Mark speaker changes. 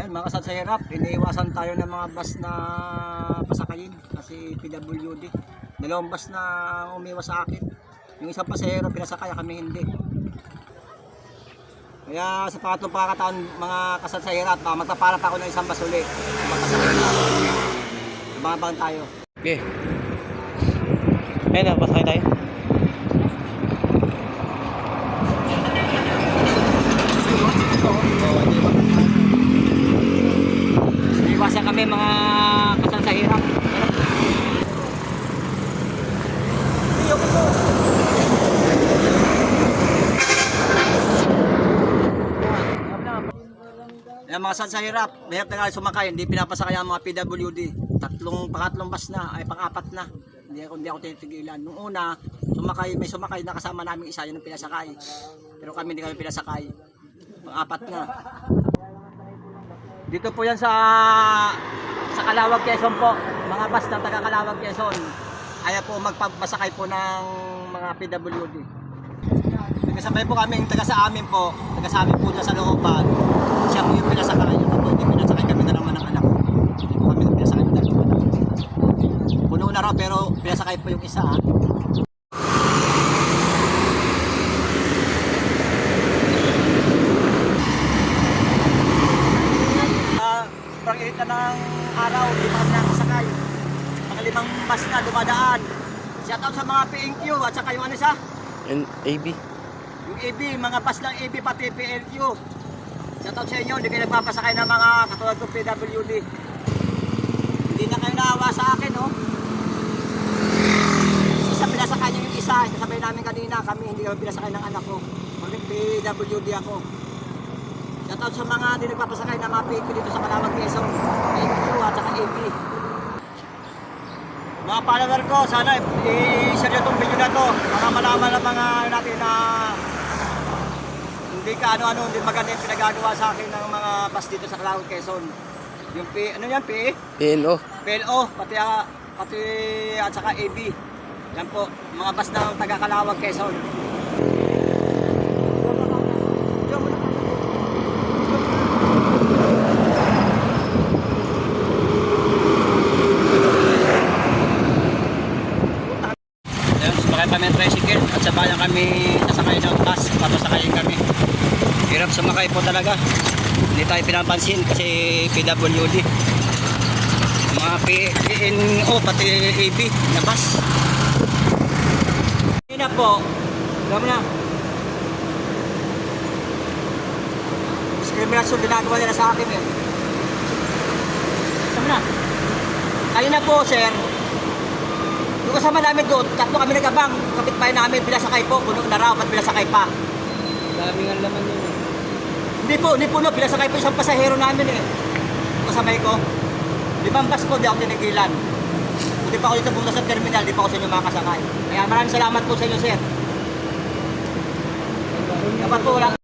Speaker 1: Ayan, mga kasat sa hirap, iniiwasan tayo ng mga bus na pasakayin kasi PWD. Dalawang bus na umiwas sa akin. Yung isang pasahero pinasakay, kami hindi. Kaya sa pangatlong pakakataon, mga kasat sa hirap, ah, magpaparat ako ng isang bus ulit. Magpasakay na. Abang-abang tayo.
Speaker 2: Okay. Ayun na, pasakay tayo.
Speaker 1: Kami mga kasal sa hirap. Yan mga kasal sa hirap, mahirap na nga sumakay, hindi pinapasakay ang mga PWD. Tatlong, pangatlong bus na, ay pang-apat na. Hindi ako, hindi ako titigilan. Nung una, sumakay, may sumakay na kasama namin isa, yun ang pinasakay. Pero kami hindi kami pinasakay. Pang-apat na. Dito po yan sa sa Calawag, Quezon po. Mga bus ng taga Calawag, Quezon. Ayaw po magpapasakay po ng mga PWD. Nagkasabay po kami, taga sa amin po, taga sa amin po dyan sa looban. Siya po yung pinasakay. Ito po, hindi pinasakay kami na naman ng anak ko. Hindi po kami pinasakay ng dalawa. Puno na raw pero pinasakay po yung isa. ah. Ah, sobrang init na ng araw, di pa kami nakasakay. Mga limang bus na dumadaan. Shout out sa mga PNQ at saka yung ano siya,
Speaker 2: Yun, AB.
Speaker 1: yung AB, mga bus ng AB pati PLQ. Shout out sa inyo, hindi kayo nagpapasakay ng mga katulad ng PWD. Hindi na kayo naawa sa akin, no? Isa pinasakay niyo yung isa, kasabay namin kanina, kami hindi kami pinasakay ng anak ko. Mag PWD ako. Shout out sa mga hindi nagpapasakay ng mga PLQ dito sa Kalawag Quezon. PLQ at saka AB. Mga follower ko, sana i-share nyo itong video na to para malaman ng mga ano natin na hindi ka ano-ano, hindi maganda yung pinagagawa sa akin ng mga bus dito sa Calawag, Quezon. Yung P, ano yan, P?
Speaker 2: PNO.
Speaker 1: PLO, pati, ah, pati at saka AB. Yan po, mga bus ng taga Calawag, Quezon. Ayun, sumakay kami ng tricycle at sa bayan kami sasakay ng bus, papasakayin kami. Hirap sumakay po talaga. Hindi tayo pinapansin kasi PWD. Mga PNO, pati AB na bus. Hindi na po. Mo na. Discrimination ginagawa nila sa akin eh. Mo na. Ayun na po, sir. Yung kasama namin doon, tatlo kami nagabang. Kapitbahay namin, pinasakay po. Puno na raw, ba't pinasakay pa?
Speaker 2: Daming ang laman yun.
Speaker 1: Hindi po, hindi puno. Pinasakay po isang pasahero namin eh. Kasabay ko. Limang bus po, di ako tinigilan. Hindi pa ako dito pumunta sa terminal, di pa ako sa inyo makakasakay. Kaya maraming salamat po sa inyo, sir. Dapat po, wala